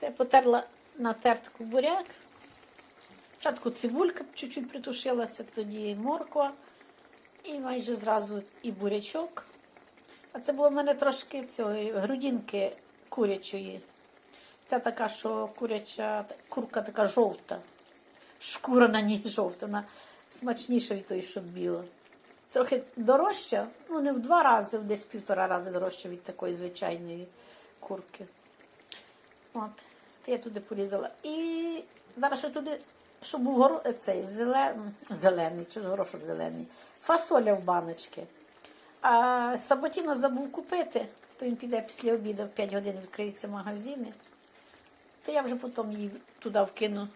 Це потерла на тертку буряк. Спочатку цибулька чуть-чуть притушилася, тоді морква. І майже зразу і бурячок. А це було в мене трошки цієї грудинки курячої. Це така, що куряча, курка така жовта. Шкура на ній жовта, вона смачніша від тої, що біла. Трохи дорожча, ну не в два рази, десь півтора рази дорожча від такої звичайної курки. То я туди порізала. І зараз ще туди, щоб був горо... цей зелен... зелений, чи ж горошок зелений, фасоля в баночки. А Саботіно забув купити, то він піде після обіду, в 5 годин відкриються магазини. То я вже потім її туди вкину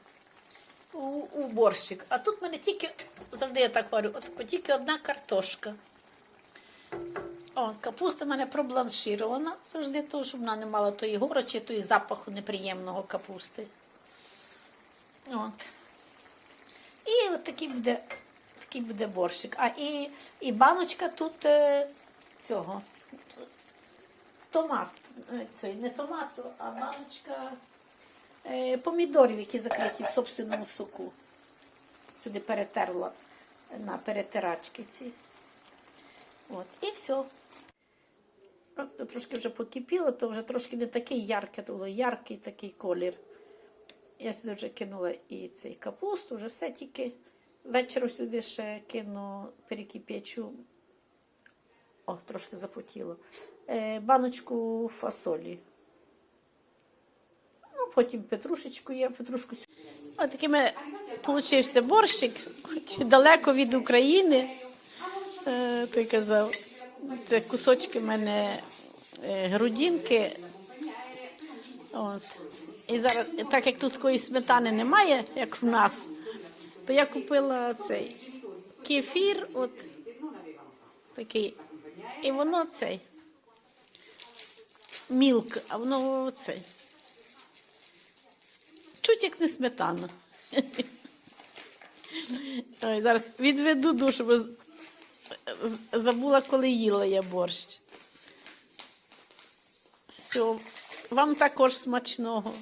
у, у борщик. А тут в мене тільки, завжди я так говорю, от тільки одна картошка. О, капуста в мене пробланширована завжди, то, щоб вона не мала тої горочі, тої запаху неприємного капусти. От. І от такий буде, такий буде борщик. А і, і баночка тут е, цього. Томат. е, Цей, не томату, а баночка е, помідорів, які закриті в собственному соку. Сюди перетерла на перетирачки ці. От, і все. Трошки вже покипіло, то вже трошки не такий яркий, було яркий такий колір. Я сюди вже кинула і цей капусту, вже все тільки ввечері сюди ще кину перекип'ячу. О, трошки запотіло. Е, баночку фасолі. Ну, потім петрушечку є, петрушку. Ось мене получився борщик, хоч далеко від України. Е, той казав, це кусочки в мене е, грудинки. От. І зараз, так як тут такої сметани немає, як в нас, то я купила цей кефір, от такий. І воно цей. Мілк, а воно цей. Чуть як не сметана. Зараз відведу душу, бо забула, коли їла я борщ. Все, вам також смачного.